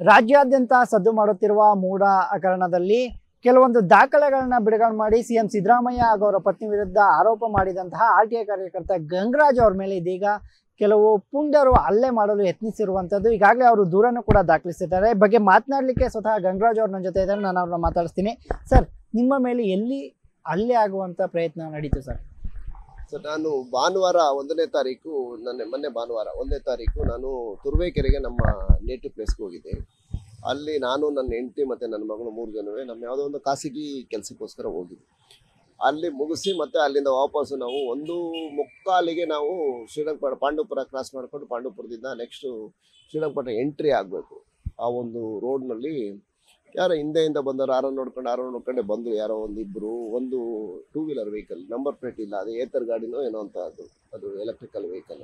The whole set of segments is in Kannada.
ರಾಜ್ಯಾದ್ಯಂತ ಸದ್ದು ಮಾಡುತ್ತಿರುವ ಮೂಡ ಹಗರಣದಲ್ಲಿ ಕೆಲವೊಂದು ದಾಖಲೆಗಳನ್ನ ಬಿಡುಗಡೆ ಮಾಡಿ ಸಿಎಂ ಸಿದ್ದರಾಮಯ್ಯ ಹಾಗೂ ಅವರ ಪತ್ನಿ ವಿರುದ್ಧ ಆರೋಪ ಮಾಡಿದಂತಹ ಆರ್ ಟಿ ಐ ಕಾರ್ಯಕರ್ತ ಗಂಗರಾಜ್ ಅವ್ರ ಮೇಲೆ ಇದೀಗ ಕೆಲವು ಪುಂಡರು ಹಲ್ಲೆ ಮಾಡಲು ಯತ್ನಿಸಿರುವಂಥದ್ದು ಈಗಾಗಲೇ ಅವರು ದೂರನ್ನು ಕೂಡ ದಾಖಲಿಸಿದ್ದಾರೆ. ಬಗ್ಗೆ ಮಾತನಾಡಲಿಕ್ಕೆ ಸ್ವತಃ ಗಂಗರಾಜ್ ಅವ್ರ ನನ್ನ ಜೊತೆ ಇದ್ದಾರೆ. ನಾನು ಅವ್ರನ್ನ ಮಾತಾಡಿಸ್ತೀನಿ. ಸರ್, ನಿಮ್ಮ ಮೇಲೆ ಎಲ್ಲಿ ಹಲ್ಲೆ ಆಗುವಂಥ ಪ್ರಯತ್ನ ನಡೀತು ಸರ್? ಸರ್ ನಾನು ಭಾನುವಾರ ಒಂದನೇ ತಾರೀಕು, ನನ್ನ, ಮೊನ್ನೆ ಭಾನುವಾರ ಒಂದನೇ ತಾರೀಕು ನಾನು ತುರುವೇಕೆರೆಗೆ ನಮ್ಮ ನೇಟಿವ್ ಪ್ಲೇಸ್ಗೆ ಹೋಗಿದ್ದೆ. ಅಲ್ಲಿ ನಾನು, ನನ್ನ ಹೆಂಡತಿ ಮತ್ತು ನನ್ನ ಮಗಳು ಮೂರು ಜನವೇ ನಮ್ಮ ಯಾವುದೋ ಒಂದು ಖಾಸಗಿ ಕೆಲಸಕ್ಕೋಸ್ಕರ ಹೋಗಿದ್ವಿ. ಅಲ್ಲಿ ಮುಗಿಸಿ ಮತ್ತೆ ಅಲ್ಲಿಂದ ವಾಪಸ್ಸು ನಾವು ಒಂದು ಮುಕ್ಕಾಲಿಗೆ ನಾವು ಶ್ರೀರಂಗಪಟ್ಟ ಪಾಂಡವಪುರ ಕ್ರಾಸ್ ಮಾಡಿಕೊಂಡು ಪಾಂಡವಪುರದಿಂದ ನೆಕ್ಸ್ಟು ಶ್ರೀರಂಗಪಟ್ಟಣ ಎಂಟ್ರಿ ಆಗಬೇಕು. ಆ ಒಂದು ರೋಡ್ನಲ್ಲಿ ಯಾರೋ ಹಿಂದೆಯಿಂದ ಬಂದವರು, ಯಾರೋ ನೋಡ್ಕೊಂಡು, ಯಾರೋ ನೋಡ್ಕೊಂಡೆ ಬಂದರು, ಯಾರೋ ಒಂದಿಬ್ಬರು ಒಂದು two wheeler vehicle number plate ಇಲ್ಲ, ಅದು ಏತರ್ ಗಾಡಿನೋ ಏನೋ ಅಂತ ಅದು ಅದು ಎಲೆಕ್ಟ್ರಿಕಲ್ ವೆಹಿಕಲ್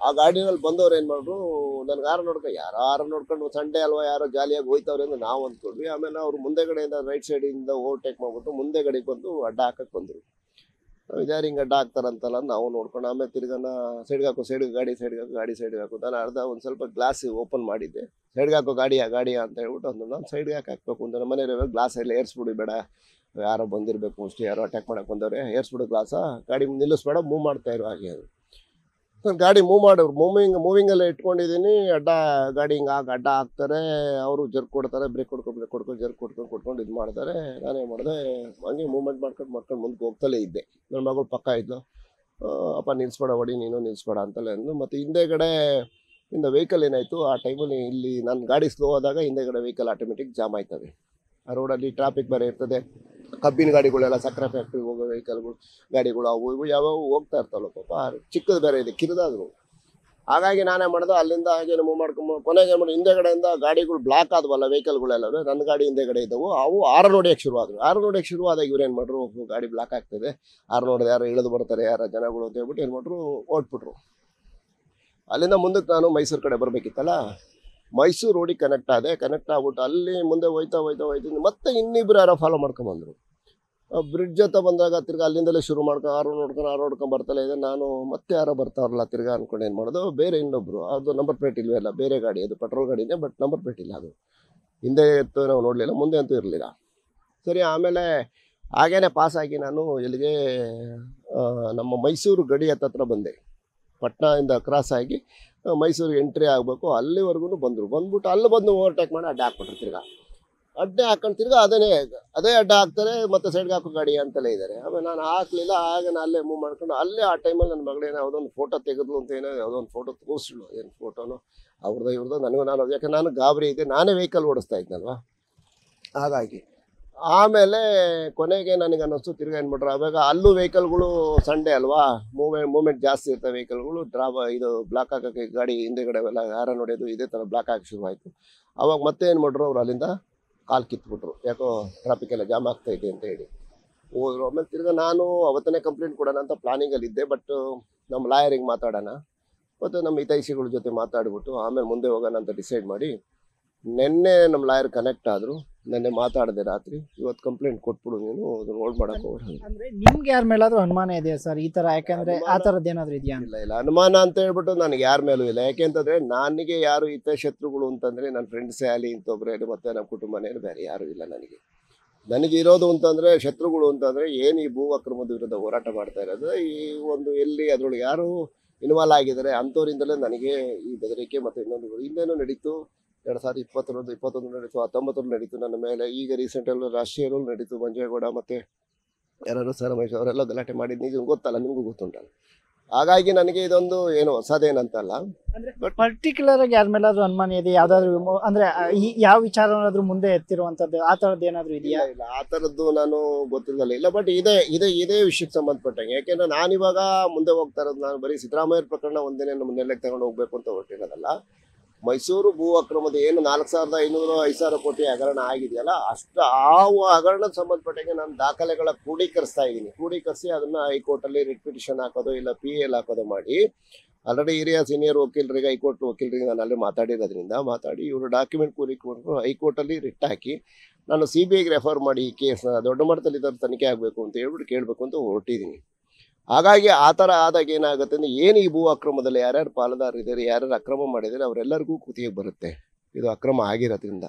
ಆ ಗಾಡಿನಲ್ಲಿ ಬಂದವ್ರು ಏನು ಮಾಡಿದ್ರು ನನಗೆ ಯಾರು ನೋಡ್ಕೊಂಡು ಯಾರು ನೋಡ್ಕೊಂಡು ಸಂಡೆ ಅಲ್ವಾ, ಯಾರೋ ಜಾಲಿಯಾಗಿ ಹೋಯ್ತವ್ರೆ ಅಂತ ನಾವು ಅಂದ್ಕೊಂಡ್ವಿ. ಆಮೇಲೆ ಅವರು ಮುಂದೆಗಡೆಯಿಂದ ರೈಟ್ ಸೈಡಿಂದ ಓವರ್ಟೇಕ್ ಮಾಡ್ಬಿಟ್ಟು ಮುಂದೆಗಡೆಗೆ ಬಂದು ಅಡ್ಡ ಹಾಕಕ್ಕೆ ಬಂದರು. ಇದ್ಯಾರು ಹಿಂಗೆ ಅಡ್ಡ ಹಾಕ್ತಾರಂತಲ್ಲ ನಾವು ನೋಡ್ಕೊಂಡು ಆಮೇಲೆ ತಿರ್ಗನ ಸೈಡ್ಗೆ ಹಾಕೋ ಸೈಡ್ಗೆ ಗಾಡಿ ಸೈಡ್ಗೆ ಹಾಕೋ, ಗಾಡಿ ಸೈಡ್ಗೆ ಹಾಕೋ ನಾನು ಅರ್ಧ ಒಂದು ಸ್ವಲ್ಪ ಗ್ಲಾಸ್ ಓಪನ್ ಮಾಡಿದ್ದೆ. ಸೈಡ್ಗೆ ಹಾಕೋ ಗಾಡಿಯಾ ಗಾಡಿಯಾ ಅಂತ ಹೇಳ್ಬಿಟ್ಟು ಅಂದ್ರೆ ನಾನು ಸೈಡ್ಗೆ ಯಾಕೆ ಹಾಕ್ಬೇಕು ಅಂತ ನಮ್ಮ ಮನೇಲಿ ಗ್ಲಾಸ್ ಎಲ್ಲ ಏರ್ಸ್ಬಿಡಿ ಬೇಡ. ಯಾರೋ ಬಂದಿರಬೇಕು ಅಷ್ಟು, ಯಾರೋ ಅಟ್ಯಾಕ್ ಮಾಡೋಕೆ ಬಂದವ್ರೆ, ಏರ್ಸ್ಬಿಡು ಗ್ಲಾಸ ಗಾಡಿ ನಿಲ್ಲಿಸ್ಬೇಡ ಮೂವ್ ಮಾಡ್ತಾ ಇರೋ ಹಾಗೆ ಅದು. ನಾನು ಗಾಡಿ ಮೂವ್ ಮಾಡೋರು ಮೂವಿಂಗ್ ಮೂವಿಂಗಲ್ಲೇ ಇಟ್ಕೊಂಡಿದ್ದೀನಿ ಅಡ್ಡ ಗಾಡಿ ಹಿಂಗೆ ಆಗ ಅಡ್ಡ ಹಾಕ್ತಾರೆ, ಅವರು ಜರ್ಕ್ ಕೊಡ್ತಾರೆ ಬ್ರೇಕ್ ಕೊಡ್ಕೊಂಡು ಬ್ರೇಕ್ ಕೊಡ್ಕೊಂಡು ಜರ್ಕ್ ಕೊಡ್ಕೊಂಡು ಕೊಟ್ಕೊಂಡು ಇದು ಮಾಡ್ತಾರೆ. ನಾನೇ ಮಾಡಿದೆ, ಹಂಗೆ ಮೂವ್ಮೆಂಟ್ ಮಾಡ್ಕೊಂಡು ಮಾಡ್ಕೊಂಡು ಮುಂದೆ ಹೋಗ್ತಲೇ ಇದ್ದೆ. ನನ್ನ ಮಗಳು ಪಕ್ಕ ಇದ್ಲು. ಅಪ್ಪ ನಿಲ್ಸ್ಬೇಡ, ಹೊಡಿ, ನೀನು ನಿಲ್ಲಿಸ್ಬೇಡ ಅಂತಲೇ ಅಂದು ಮತ್ತು ಹಿಂದೆಗಡೆ ಇಂದ ವೆಹಿಕಲ್ ಏನಾಯಿತು, ಆ ಟೈಮಲ್ಲಿ ಇಲ್ಲಿ ನನ್ನ ಗಾಡಿ ಸ್ಲೋ ಆದಾಗ ಹಿಂದೆಗಡೆ ವೆಹಿಕಲ್ ಆಟೋಮೆಟಿಕ್ ಜಾಮ್ ಆಯ್ತದೆ. ಆ ರೋಡಲ್ಲಿ ಟ್ರಾಫಿಕ್ ಬೇರೆ ಇರ್ತದೆ. ಕಬ್ಬಿನ ಗಾಡಿಗಳೆಲ್ಲ ಸಕ್ಕರೆ ಫ್ಯಾಕ್ಟ್ರಿಗೆ ಹೋಗೋ ವೆಹಿಕಲ್ಗಳು ಗಾಡಿಗಳು ಅವು ಇವು ಯಾವ್ಯಾವ ಹೋಗ್ತಾ ಇರ್ತಾವಲ್ಲ ಪಾಪ. ಚಿಕ್ಕದು ಬೇರೆ ಇದೆ, ಕಿರಿದಾದ್ರು. ಹಾಗಾಗಿ ನಾನೇ ಮಾಡ್ದೆ, ಅಲ್ಲಿಂದ ಹಾಗೆ ಮೂವ್ ಮಾಡ್ಕೊಂಡು ಕೊನೆಗೆ ಮಾಡಿ ಹಿಂದೆಗಡೆಯಿಂದ ಗಾಡಿಗಳು ಬ್ಲಾಕ್ ಆದವಲ್ಲ ವೆಹಿಕಲ್ಗಳೆಲ್ಲ ನನ್ನ ಗಾಡಿ ಹಿಂದೆಗಡೆ ಇದ್ದವು. ಅವು ಆರು ನೋಡಿಯಕ್ಕೆ ಶುರುವಾದ್ರು. ಆರು ನೋಡಿಯಕ್ಕೆ ಶುರುವಾದಾಗ ಇವ್ರು ಏನು ಮಾಡ್ರು ಗಾಡಿ ಬ್ಲಾಕ್ ಆಗ್ತದೆ. ಆರು ನೋಡಿದೆ ಯಾರು ಇಳಿದು ಬರ್ತಾರೆ, ಯಾರ ಜನಗಳು ಅಂತ ಹೇಳ್ಬಿಟ್ಟು ಏನು ಮಾಡ್ರು ಓಟ್ಬಿಟ್ರು ಅಲ್ಲಿಂದ ಮುಂದಕ್ಕೆ ನಾನು ಮೈಸೂರು ಕಡೆ ಬರಬೇಕಿತ್ತಲ್ಲ? ಮೈಸೂರು ರೋಡಿಗೆ ಕನೆಕ್ಟ್ ಆದೆ. ಕನೆಕ್ಟ್ ಆಗ್ಬಿಟ್ಟು ಅಲ್ಲಿ ಮುಂದೆ ಹೋಯ್ತಾ ಹೋಯ್ತಾ ಹೋಯ್ತೀನಿ ಮತ್ತೆ ಇನ್ನಿಬ್ರು ಯಾರೋ ಫಾಲೋ ಮಾಡ್ಕೊಂಬಂದ್ರು. ಬ್ರಿಡ್ಜ್ ಹತ್ರ ಬಂದಾಗ ತಿರ್ಗಾ ಅಲ್ಲಿಂದಲೇ ಶುರು ಮಾಡ್ಕೊಂಡು ಆರು ನೋಡ್ಕೊಂಡು ಆರು ನೋಡ್ಕೊಂಡು ಬರ್ತಲೇ ಇದೆ. ನಾನು ಮತ್ತೆ ಯಾರೋ ಬರ್ತಾರಲ್ಲ ತಿರ್ಗಾ ಅಂದ್ಕೊಂಡು ಏನು ಮಾಡೋದು? ಬೇರೆ ಇನ್ನೊಬ್ರು. ಅದು ನಂಬರ್ ಪ್ಲೇಟ್ ಇಲ್ವೇ ಇಲ್ಲ ಬೇರೆ ಗಾಡಿ. ಅದು ಪೆಟ್ರೋಲ್ ಗಾಡಿನೇ ಬಟ್ ನಂಬರ್ ಪ್ಲೇಟ್ ಇಲ್ಲ ಅದು. ಹಿಂದೆ ಇತ್ತು ನಾವು ನೋಡಲಿಲ್ಲ, ಮುಂದೆ ಅಂತೂ ಇರಲಿಲ್ಲ. ಸರಿ, ಆಮೇಲೆ ಹಾಗೇ ಪಾಸಾಗಿ ನಾನು ಎಲ್ಲಿಗೆ ನಮ್ಮ ಮೈಸೂರು ಗಡಿ ಹತ್ತತ್ರ ಬಂದೆ. ಪಟ್ನಾದಿಂದ ಕ್ರಾಸ್ ಆಗಿ ಮೈಸೂರಿಗೆ ಎಂಟ್ರಿ ಆಗಬೇಕು. ಅಲ್ಲಿವರೆಗೂ ಬಂದರು. ಬಂದ್ಬಿಟ್ಟು ಅಲ್ಲಿ ಬಂದು ಓವರ್ಟೇಕ್ ಮಾಡಿ ಅಡ್ಡ ಹಾಕ್ಬಿಟ್ರು ತಿರ್ಗಾ. ಅಡ್ಡ ಹಾಕೊಂಡು ತಿರ್ಗಾ ಅದನ್ನೇ, ಅದೇ ಅಡ್ಡ ಹಾಕ್ತಾರೆ, ಮತ್ತೆ ಸೈಡ್ಗೆ ಹಾಕೋ ಗಾಡಿ ಅಂತಲೇ ಇದ್ದಾರೆ. ಆಮೇಲೆ ನಾನು ಹಾಕ್ಲಿಲ್ಲ, ಆಗ ನಾನು ಅಲ್ಲೇ ಮೂವ್ ಮಾಡ್ಕೊಂಡು, ಅಲ್ಲೇ ಆ ಟೈಮಲ್ಲಿ ನನ್ನ ಮಗಳೇನೋ ಯಾವುದೊಂದು ಫೋಟೋ ತೆಗೆದ್ಲು ಅಂತ ಏನೋ ಯಾವುದೊಂದು ಫೋಟೋ ತೋರಿಸ್ಲು, ಏನು ಫೋಟೋನು ಅವ್ರದ್ದು ಇವ್ರದ್ದು ನನಗೂ ನಾನು ಯಾಕೆ ನಾನು ಗಾಬರಿ ಇದ್ದೆ, ನಾನೇ ವೆಹಿಕಲ್ ಓಡಿಸ್ತಾ ಇದ್ನಲ್ವಾ? ಹಾಗಾಗಿ, ಆಮೇಲೆ ಕೊನೆಗೆ ನನಗೆ ಅನ್ನಿಸ್ತು, ತಿರ್ಗಾ ಏನು ಅವಾಗ ಅಲ್ಲೂ ವೆಹಿಕಲ್ಗಳು ಸಂಡೇ ಅಲ್ವಾ? ಮೂವೆ ಮೂಮೆಂಟ್ ಜಾಸ್ತಿ ಇರ್ತವೆ ವೆಹಿಕಲ್ಗಳು ಡ್ರಾಬ ಇದು ಬ್ಲಾಕ್ ಹಾಕೋಕ್ಕೆ ಗಾಡಿ ಹಿಂದೆಗಡೆ ಎಲ್ಲ ಯಾರ ನೋಡೋದು ಇದೇ ಥರ ಬ್ಲಾಕ್ ಹಾಕಿ ಶುರುವಾಯಿತು. ಅವಾಗ ಮತ್ತೆ ಏನು ಮಾಡ್ರು ಅವರು ಅಲ್ಲಿಂದ ಕಾಲು ಕಿತ್ಬಿಟ್ರು. ಯಾಕೋ ಟ್ರಾಫಿಕ್ ಎಲ್ಲ ಜಾಮ್ ಆಗ್ತಾ ಇದೆ ಅಂತ ಹೇಳಿ. ಹೋದ್ರು. ಆಮೇಲೆ ತಿರ್ಗಾ ನಾನು ಅವತ್ತನೇ ಕಂಪ್ಲೇಂಟ್ ಕೊಡೋಣ ಅಂತ ಪ್ಲಾನಿಂಗಲ್ಲಿ ಇದ್ದೆ ಬಟ್ ನಮ್ಮ ಲಾಯರಿಗೆ ಮಾತಾಡೋಣ. ಮತ್ತು ನಮ್ಮ ಹಿತೈಷಿಗಳ ಜೊತೆ ಮಾತಾಡಿಬಿಟ್ಟು ಆಮೇಲೆ ಮುಂದೆ ಹೋಗೋಣ ಅಂತ ಡಿಸೈಡ್ ಮಾಡಿ ನಿನ್ನೆ ನಮ್ಮ ಲಾಯರ್ ಕನೆಕ್ಟ್ ಆದರು. ನಿನ್ನೆ ಮಾತಾಡಿದೆ ರಾತ್ರಿ. ಇವತ್ತು ಕಂಪ್ಲೇಂಟ್ ಕೊಟ್ಬಿಡು ನೀನು ಅದನ್ನ ಹೋಲ್ಡ್ ಮಾಡಕ್ಕೆ ಹೋಗ್ಬೇಡ. ಅಂದ್ರೆ ನಿಮ್ಗೆ ಯಾರ ಮೇಲಾದ್ರೂ ಅನುಮಾನ ಇದೆಯಾ ಸರ್? ಈ ತರ ಯಾಕಂದ್ರೆ ಆ ತರದ ಏನಾದ್ರು ಇದೆಯಾ ಇಲ್ಲ ಇಲ್ಲ. ಅನುಮಾನ ಅಂತ ಹೇಳ್ಬಿಟ್ಟು ನನಗೆ ಯಾರ ಮೇಲೂ ಇಲ್ಲ. ಯಾಕೆಂತಂದ್ರೆ ನನಗೆ ಯಾರು ಹಿತಶತ್ರುಗಳು ಅಂತಂದ್ರೆ ನನ್ನ ಫ್ರೆಂಡ್ಸ್ ಇಂಥೊಬ್ಬರೇ ಆಗಲಿ ಮತ್ತೆ ನಮ್ಮ ಕುಟುಂಬನೇ ಬೇರೆ ಯಾರು ಇಲ್ಲ ನನಗೆ. ನನಗೆ ಇರೋದು ಅಂತಂದ್ರೆ ಶತ್ರುಗಳು ಅಂತಂದ್ರೆ ಏನು ಈ ಭೂ ಅಕ್ರಮದ ವಿರುದ್ಧ ಹೋರಾಟ ಮಾಡ್ತಾ ಇರೋದು. ಈ ಒಂದು ಎಲ್ಲಿ ಅದ್ರೊಳಗೆ ಯಾರು ಇನ್ವಾಲ್ವ್ ಆಗಿದ್ದಾರೆ ಅಂಥವ್ರಿಂದಲೇ ನನಗೆ ಈ ಬೆದರಿಕೆ ಮತ್ತು ಇನ್ನೊಂದು ಹಿಂದೇನೂ ನಡೀತು. ಎರಡು ಸಾವಿರದ ಇಪ್ಪತ್ತೊಂದು ಇಪ್ಪತ್ತೊಂದು ನಡೀತು ಹತ್ತೊಂಬತ್ತರಲ್ಲಿ ನಡೀತು ನನ್ನ ಮೇಲೆ. ಈಗ ರೀಸೆಂಟಲ್ಲೂ ರಾಷ್ಟ್ರೀಯರು ನಡೀತು ಮಂಜೇಗೌಡ ಮತ್ತು ಯಾರು ಸರ್ ಮಹೇಶ್ ಅವರೆಲ್ಲ ಗಲಾಟೆ ಮಾಡಿದ್ದು. ನಿಜ ಗೊತ್ತಲ್ಲ ನಿಮಗೂ ಗೊತ್ತುಂಟಲ್ಲ. ಹಾಗಾಗಿ ನನಗೆ ಇದೊಂದು ಏನು ಹೊಸದೇನಂತಲ್ಲ. ಪರ್ಟಿಕ್ಯುಲರ್ ಆಗಿ ಯಾರ ಮೇಲಾದ್ರೂ ಅನುಮಾನ ಇದೆ ಯಾವ್ದಾದ್ರು ಅಂದ್ರೆ ಈ ಯಾವ ವಿಚಾರನಾದ್ರೂ ಮುಂದೆ ಎತ್ತಿರುವಂತದ್ದು ಆ ತರದ್ದು ಏನಾದ್ರು ಇದೆಯಾ? ಇಲ್ಲ ಇಲ್ಲ ಆ ತರದ್ದು ನಾನು ಗೊತ್ತಿರಲಿಲ್ಲ ಇಲ್ಲ. ಬಟ್ ಇದೇ ಇದೇ ಇದೇ ವಿಷಯಕ್ಕೆ ಸಂಬಂಧಪಟ್ಟಂಗೆ. ಯಾಕೆಂದ್ರೆ ನಾನಿವಾಗ ಮುಂದೆ ಹೋಗ್ತಾ ಇರೋದು ನಾನು ಬರೀ ಸಿದ್ದರಾಮಯ್ಯ ಪ್ರಕರಣ ಒಂದೇನೆ ನಮ್ಮ ನೆಲೆಗೆ ತಗೊಂಡು ಹೋಗ್ಬೇಕು ಅಂತ ಹೊರಟಿರೋದಲ್ಲ. ಮೈಸೂರು ಭೂ ಅಕ್ರಮದ ಏನು ನಾಲ್ಕು ಸಾವಿರದ ಐನೂರು, ಐದು ಸಾವಿರ ಕೋಟಿ ಹಗರಣ ಆಗಿದೆಯಲ್ಲ, ಅಷ್ಟು ಆ ಹಗರಣಕ್ಕೆ ಸಂಬಂಧಪಟ್ಟಂಗೆ ನಾನು ದಾಖಲೆಗಳ ಕ್ರೋಢೀಕರಿಸ್ತಾ ಇದ್ದೀನಿ. ಕ್ರೋಢೀಕರಿಸಿ ಅದನ್ನ ಹೈಕೋರ್ಟಲ್ಲಿ ರಿಟ್ ಪಿಟಿಷನ್ ಹಾಕೋದು ಇಲ್ಲ ಪಿ ಎಲ್ ಹಾಕೋದು ಮಾಡಿ, ಆಲ್ರೆಡಿ ಹಿರಿಯ ಸೀನಿಯರ್ ವಕೀಲರಿಗೆ, ಹೈಕೋರ್ಟ್ ವಕೀಲರಿಗೆ ನಾನು ಅಲ್ಲಿ ಮಾತಾಡಿರೋದ್ರಿಂದ ಮಾತಾಡಿ, ಇವರು ಡಾಕ್ಯುಮೆಂಟ್ ಕೂರಿಕೊಂಡು ಹೈಕೋರ್ಟಲ್ಲಿ ರಿಟ್ ಹಾಕಿ, ನಾನು ಸಿ ಬಿ ಐಗೆ ರೆಫರ್ ಮಾಡಿ ಈ ಕೇಸ್ನ, ದೊಡ್ಡ ಮಟ್ಟದಲ್ಲಿ ಇದರ ತನಿಖೆ ಆಗಬೇಕು ಅಂತ ಹೇಳ್ಬಿಟ್ಟು ಕೇಳಬೇಕು ಅಂತ ಹೊರಟಿದ್ದೀನಿ. ಹಾಗಾಗಿ ಆ ಥರ ಆದಾಗ ಏನಾಗುತ್ತೆ ಅಂದರೆ ಏನು ಈ ಭೂ ಅಕ್ರಮದಲ್ಲಿ ಯಾರ್ಯಾರು ಪಾಲುದಾರರಿದ್ದಾರೆ ಯಾರ್ಯಾರು ಅಕ್ರಮ ಮಾಡಿದ್ದಾರೆ ಅವರೆಲ್ಲರಿಗೂ ಕುತ್ತಿಗೆ ಬರುತ್ತೆ. ಇದು ಅಕ್ರಮ ಆಗಿರೋದ್ರಿಂದ.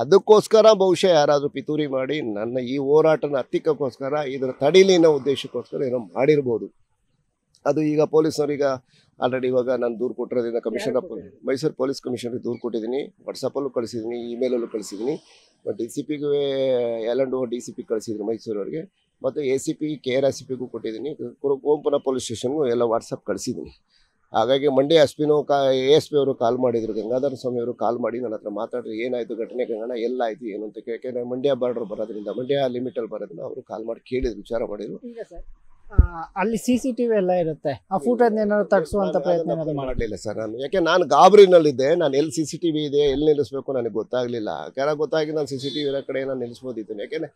ಅದಕ್ಕೋಸ್ಕರ ಬಹುಶಃ ಯಾರಾದರೂ ಪಿತೂರಿ ಮಾಡಿ ನನ್ನ ಈ ಹೋರಾಟನ ಹತ್ತಿಕ್ಕೋಸ್ಕರ ಇದರ ತಡೀಲಿ ಅನ್ನೋ ಉದ್ದೇಶಕ್ಕೋಸ್ಕರ ಏನೋ ಮಾಡಿರ್ಬೋದು. ಅದು ಈಗ ಪೊಲೀಸ್ನವ್ರೀಗ ಆಲ್ರೆಡಿ ಇವಾಗ ನಾನು ದೂರು ಕೊಟ್ಟಿರೋದ್ರಿಂದ ಕಮಿಷನರ್ ಮೈಸೂರು ಪೊಲೀಸ್ ಕಮಿಷನರ್ಗೆ ದೂರು ಕೊಟ್ಟಿದ್ದೀನಿ. ವಾಟ್ಸಪ್ಪಲ್ಲೂ ಕಳಿಸಿದ್ದೀನಿ ಇಮೇಲಲ್ಲೂ ಕಳಿಸಿದ್ದೀನಿ. ಡಿ ಸಿ ಪಿಗೆ L and O D C P ಕಳಿಸಿದ್ರು ಮೈಸೂರವ್ರಿಗೆ. ಮತ್ತು A C P K R S C ಪಿಗೂ ಕೊಟ್ಟಿದ್ದೀನಿ. ಓಂಪುರ ಪೊಲೀಸ್ ಸ್ಟೇಷನ್ಗೂ ಎಲ್ಲ ವಾಟ್ಸಪ್ ಕಳಿಸಿದ್ದೀನಿ. ಹಾಗಾಗಿ ಮಂಡ್ಯ ಎಸ್ ಪಿನೂ ಕಾ ಎ ಎಸ್ ಪಿ ಅವರು ಕಾಲ್ ಮಾಡಿದ್ರು, ಗಂಗಾಧರ ಸ್ವಾಮಿ ಅವರು ಕಾಲ್ ಮಾಡಿ ನನ್ನ ಹತ್ರ ಮಾತಾಡಿದ್ರು ಏನಾಯಿತು ಘಟನೆ ಗಂಗಣ ಎಲ್ಲಾಯಿತು ಏನು ಅಂತ ಕೇಳಿ ಮಂಡ್ಯ ಬಾರ್ಡ್ರ್ ಬರೋದ್ರಿಂದ, ಮಂಡ್ಯ ಲಿಮಿಟಲ್ಲಿ ಬರೋದ್ರಿಂದ ಅವರು ಕಾಲ್ ಮಾಡಿ ಕೇಳಿದ್ರು, ವಿಚಾರ ಮಾಡಿದ್ರು. ಅಲ್ಲಿ ಸಿ ಸಿ ಟಿವಿ ಎಲ್ಲ ಇರುತ್ತೆ. ಆ ಫುಟೇಜ್ ಏನಾದ್ರು ತಗ್ಸುವಂತ ಪ್ರಯತ್ನ ಏನಾದ್ರು ಮಾಡಿ ಮಾಡಲಿಲ್ಲ ಸರ್ ನಾನು. ಯಾಕೆ ನಾನು ಗಾಬರಿನಲ್ಲಿದ್ದೆ ನಾನು ಎಲ್ಲಿ ಸಿ ಸಿ ಟಿ ವಿ ಇದೆ ಎಲ್ಲಿ ನಿಲ್ಲಿಸ್ಬೇಕು ನನಗೆ ಗೊತ್ತಾಗಲಿಲ್ಲ. ಯಾರ ಗೊತ್ತಾಗಿ ನಾನು ಸಿ ಸಿ ಟಿ ವಿ ಇರೋ ಕಡೆ ನಾನು ನಿಲ್ಲಿಸ್ಬೋದಿತ್ತು. ಯಾಕೆಂದರೆ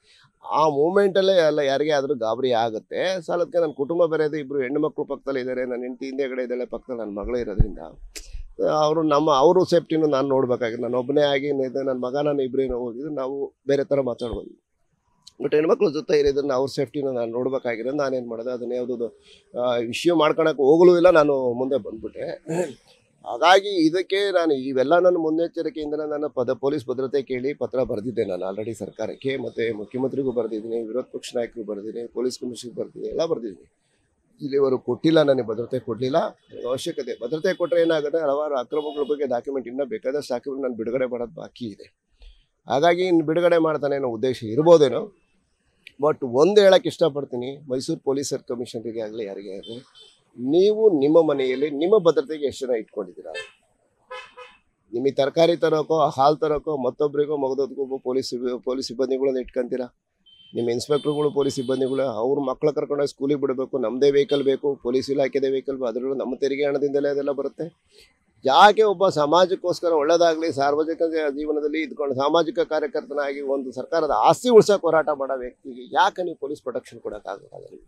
ಆ ಮೂಮೆಂಟಲ್ಲೇ ಎಲ್ಲ ಯಾರಿಗೇ ಆದರೂ ಗಾಬರಿ ಆಗುತ್ತೆ. ಸಾಲದಕ್ಕೆ ನನ್ನ ಕುಟುಂಬ ಬೇರೆ ಇದೆ ಇಬ್ಬರು ಹೆಣ್ಣು ಮಕ್ಕಳು ಪಕ್ಕದಲ್ಲಿ ಇದ್ದಾರೆ ನನ್ನ ಹೆಂಡತಿ ಹಿಂದೆಗಡೆ ಇದ್ದಾಳೆ ಪಕ್ಕದಲ್ಲಿ ನನ್ನ ಮಗಳು ಇರೋದ್ರಿಂದ ಅವರು ನಮ್ಮ ಅವರು ಸೇಫ್ಟಿನೂ ನಾನು ನೋಡ್ಬೇಕಾಗಿತ್ತು. ನಾನು ಒಬ್ಬನೇ ಆಗಿ ನನ್ನ ಮಗ ನಾನು ಇಬ್ಬರೇನೋ ಹೋಗಿದ್ದು ನಾವು ಬೇರೆ ಥರ ಮಾತಾಡ್ಬೋದು. ಬಟ್ ಹೆಣ್ಮಕ್ಳ ಜೊತೆ ಇರೋದನ್ನ ಅವ್ರ ಸೇಫ್ಟಿನ ನಾನು ನೋಡ್ಬೇಕಾಗಿರೋದು ನಾನೇನು ಮಾಡಿದೆ? ಅದನ್ನ ಯಾವುದೋ ಇಶ್ಯೂ ಮಾಡ್ಕೊಳಕ್ಕೆ ಹೋಗಲೂ ಇಲ್ಲ, ನಾನು ಮುಂದೆ ಬಂದ್ಬಿಟ್ಟೆ. ಹಾಗಾಗಿ ಇದಕ್ಕೆ ನಾನು ಇವೆಲ್ಲ ನನ್ನ ಮುನ್ನೆಚ್ಚರಿಕೆಯಿಂದ ನಾನು ಪದ, ಪೊಲೀಸ್ ಭದ್ರತೆ ಕೇಳಿ ಪತ್ರ ಬರೆದಿದ್ದೆ ನಾನು ಆಲ್ರೆಡಿ ಸರ್ಕಾರಕ್ಕೆ. ಮತ್ತು ಮುಖ್ಯಮಂತ್ರಿಗೂ ಬರೆದಿದ್ದೀನಿ, ವಿರೋಧ ಪಕ್ಷ ನಾಯಕರು ಬರೆದಿದ್ದೀನಿ, ಪೊಲೀಸ್ ಕಮಿಷನ್ಗೆ ಬರೆದಿದ್ದೀನಿ, ಎಲ್ಲ ಬರೆದಿದ್ದೀನಿ. ಇಲ್ಲಿವರು ಕೊಟ್ಟಿಲ್ಲ, ನನಗೆ ಭದ್ರತೆ ಕೊಡಲಿಲ್ಲ. ಅವಶ್ಯಕತೆ, ಭದ್ರತೆ ಕೊಟ್ಟರೆ ಏನಾಗುತ್ತೆ? ಹಲವಾರು ಅಕ್ರಮಗಳ ಬಗ್ಗೆ ಡಾಕ್ಯುಮೆಂಟ್ ಇನ್ನೂ ಬೇಕಾದಷ್ಟು ಡಾಕ್ಯುಮೆಂಟ್ ನಾನು ಬಿಡುಗಡೆ ಮಾಡೋದು ಬಾಕಿ ಇದೆ. ಹಾಗಾಗಿ ಇನ್ನು ಬಿಡುಗಡೆ ಮಾಡ್ತಾನೆ ಅನ್ನೋ ಉದ್ದೇಶ ಇರ್ಬೋದೇನೋ ಬಟ್ ಒಂದು ಹೇಳಕ್ಕೆ ಇಷ್ಟಪಡ್ತೀನಿ ಮೈಸೂರು ಪೊಲೀಸರ್ ಕಮಿಷನರಿಗೆ ಆಗಲಿ, ಯಾರಿಗೆ ಆಗಲಿ, ನೀವು ನಿಮ್ಮ ಮನೆಯಲ್ಲಿ, ನಿಮ್ಮ ಭದ್ರತೆಗೆ ಎಷ್ಟು ಜನ ಇಟ್ಕೊಂಡಿದ್ದೀರಾ? ನಿಮಗೆ ತರಕಾರಿ ತರೋಕೋ, ಹಾಲು ತರೋಕೋ ಮತ್ತೊಬ್ಬರಿಗೋ ಮಗದೊಬ್ಬರಿಗೋ ಪೊಲೀಸ್ ಪೊಲೀಸ್ ಸಿಬ್ಬಂದಿಗಳನ್ನ ಇಟ್ಕೊಂತೀರಾ? ನಿಮ್ಮ ಇನ್ಸ್ಪೆಕ್ಟರ್ಗಳು ಪೊಲೀಸ್ ಸಿಬ್ಬಂದಿಗಳು, ಅವ್ರ ಮಕ್ಕಳ ಕರ್ಕೊಂಡೋಗಿ ಸ್ಕೂಲಿಗೆ ಬಿಡಬೇಕು ನಮ್ಮದೇ ವೆಹಿಕಲ್ ಬೇಕು ಪೊಲೀಸ್ ಇಲಾಖೆದೇ ವೆಹಿಕಲ್ ಅದರಲ್ಲೂ ನಮ್ಮ ತೆರಿಗೆ ಹಣದಿಂದಲೇ ಅದೆಲ್ಲ ಬರುತ್ತೆ. ಯಾಕೆ ಒಬ್ಬ ಸಮಾಜಕ್ಕೋಸ್ಕರ ಒಳ್ಳೇದಾಗಲಿ, ಸಾರ್ವಜನಿಕ ಜೀವನದಲ್ಲಿ ಇದ್ಕೊಂಡು ಸಾಮಾಜಿಕ ಕಾರ್ಯಕರ್ತನಾಗಿ ಒಂದು ಸರ್ಕಾರದ ಆಸ್ತಿ ಉಳಿಸೋಕೆ ಹೋರಾಟ ಮಾಡೋ ವ್ಯಕ್ತಿಗೆ ಯಾಕೆ ನೀವು ಪೊಲೀಸ್ ಪ್ರೊಟೆಕ್ಷನ್ ಕೊಡೋಕ್ಕಾಗಲ್ಲ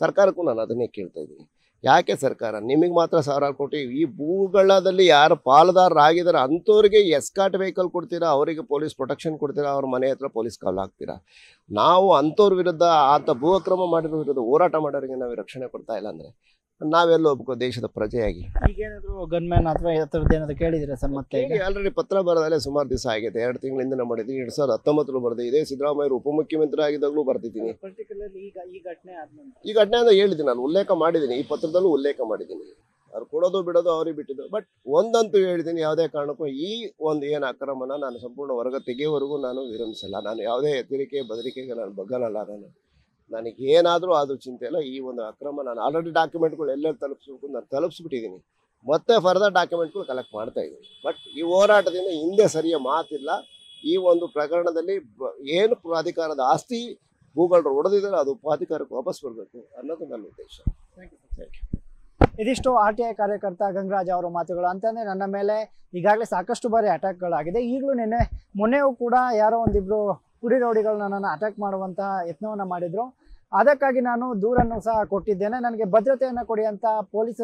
ಸರ್ಕಾರಕ್ಕೂ ನಾನು ಅದನ್ನೇ ಕೇಳ್ತಾ ಇದ್ದೀನಿ. ಯಾಕೆ ಸರ್ಕಾರ? ನಿಮಗೆ ಮಾತ್ರ ಸಾವಿರಾರು ಕೋಟಿ, ಈ ಭೂಗಳದಲ್ಲಿ ಯಾರು ಪಾಲುದಾರರಾಗಿದ್ದಾರೆ ಅಂಥವ್ರಿಗೆ ಎಸ್ಕಾಟ್ ವೆಹಿಕಲ್ ಕೊಡ್ತೀರಾ, ಅವರಿಗೆ ಪೊಲೀಸ್ ಪ್ರೊಟೆಕ್ಷನ್ ಕೊಡ್ತೀರಾ, ಅವ್ರ ಮನೆ ಹತ್ರ ಪೊಲೀಸ್ ಕಾಲ್ ಹಾಕ್ತೀರಾ? ನಾವು ಅಂಥವ್ರ ವಿರುದ್ಧ, ಆತ ಭೂ ಅಕ್ರಮ ಮಾಡಿರೋ ವಿರುದ್ಧ ಹೋರಾಟ ಮಾಡೋರಿಗೆ ನಾವು ರಕ್ಷಣೆ ಕೊಡ್ತಾ ಇಲ್ಲ ಅಂದರೆ? ನಾವೆಲ್ಲ ಒಪ್ಕೋ ದೇಶದ ಪ್ರಜೆಯಾಗಿ. ಈಗೇನಾದ್ರು ಗನ್ಮ್ಯಾನ್ ಅಥವಾ ಈ ಥರದ್ದು ಏನಾದ್ರು ಕೇಳಿದಿರಾ ಸರ್ ಮತ್ತೆ ಈಗ? ಆಲ್ರೆಡಿ ಪತ್ರ ಬರೋದಲ್ಲೇ ಸುಮಾರು ದಿವಸ ಆಗಿದೆ. ಎರಡು ತಿಂಗಳಿಂದ ನಮ್ಮ ಮಾಡಿದ್ವಿ ಎರಡ್ ಸಾವಿರದ ಹತ್ತೊಂಬತ್ತರಲ್ಲಿ ಬರೆದಿದೆ ಇದೇ ಸಿದ್ದರಾಮಯ್ಯರು ಉಪಮುಖ್ಯಮಂತ್ರಿ ಆಗಿದ್ದಾಗಲೂ ಬರ್ತಿದ್ದೀನಿ. ಪರ್ಟಿಕ್ಯುಲರ್ಲಿ ಈಗ ಈ ಘಟನೆ ಆದ್ಮೇಲೆ ಈ ಘಟನೆ ಅಂತ ಹೇಳಿದ್ದೀನಿ. ನಾನು ಉಲ್ಲೇಖ ಮಾಡಿದ್ದೀನಿ. ಈ ಪತ್ರದಲ್ಲೂ ಉಲ್ಲೇಖ ಮಾಡಿದ್ದೀನಿ. ಅವ್ರು ಕೊಡೋದು ಬಿಡೋದು ಅವ್ರಿಗೆ ಬಿಟ್ಟಿದ್ದು. ಬಟ್ ಒಂದಂತೂ ಹೇಳಿದ್ದೀನಿ. ಯಾವುದೇ ಕಾರಣಕ್ಕೂ ಈ ಒಂದು ಏನು ಅಕ್ರಮನ ನಾನು ಸಂಪೂರ್ಣ ಹೊರಗೆ ತೆಗೆಯೋವರೆಗೂ ನಾನು ವಿರಮಿಸಲ್ಲ. ನಾನು ಯಾವುದೇ ಎಚ್ಚರಿಕೆ ಬದರಿಕೆಗೆ ನಾನು ಬಗ್ಗನಲ್ಲ ನಾನು. ನನಗೆ ಏನಾದರೂ ಅದು ಚಿಂತೆ ಇಲ್ಲ. ಈ ಒಂದು ಅಕ್ರಮ ನಾನು ಆಲ್ರೆಡಿ ಡಾಕ್ಯುಮೆಂಟ್ಗಳು ಎಲ್ಲೆಲ್ಲಿ ತಲುಪಿಸ್ಬೇಕು ನಾನು ತಲುಪಿಸ್ಬಿಟ್ಟಿದ್ದೀನಿ ಮತ್ತೆ ಫರ್ದರ್ ಡಾಕ್ಯುಮೆಂಟ್ಗಳು ಕಲೆಕ್ಟ್ ಮಾಡ್ತಾ ಇದ್ದೀನಿ. ಬಟ್ ಈ ಹೋರಾಟದಿಂದ ಹಿಂದೆ ಸರಿಯ ಮಾತಿಲ್ಲ. ಈ ಒಂದು ಪ್ರಕರಣದಲ್ಲಿ ಬ- ಏನು ಪ್ರಾಧಿಕಾರದ ಆಸ್ತಿ ಭೂಗಳು ಹೊಡೆದಿದ್ದಾರೆ ಅದು ಪ್ರಾಧಿಕಾರಕ್ಕೆ ವಾಪಸ್ ಬರಬೇಕು ಅನ್ನೋದು ನನ್ನ ಉದ್ದೇಶ. ಇದಿಷ್ಟು ಆರ್ ಟಿ ಐ ಕಾರ್ಯಕರ್ತ ಗಂಗರಾಜ್ ಅವರ ಮಾತುಗಳು. ಅಂತಂದರೆ ನನ್ನ ಮೇಲೆ ಈಗಾಗಲೇ ಸಾಕಷ್ಟು ಬಾರಿ ಅಟ್ಯಾಕ್ಗಳಾಗಿದೆ. ಈಗಲೂ ನಿನ್ನೆ ಮೊನ್ನೆಯೂ ಕೂಡ ಯಾರೋ ಒಂದಿಬ್ರು ಕುಡಿ ರೌಡಿಗಳು ನನ್ನನ್ನು ಅಟ್ಯಾಕ್ ಮಾಡುವಂತ ಯತ್ನವನ್ನ ಮಾಡಿದ್ರು. ಅದಕ್ಕಾಗಿ ನಾನು ದೂರನ್ನು ಸಹ ಕೊಟ್ಟಿದ್ದೇನೆ. ನನಗೆ ಭದ್ರತೆಯನ್ನು ಕೊಡಿ ಅಂತ ಪೊಲೀಸರು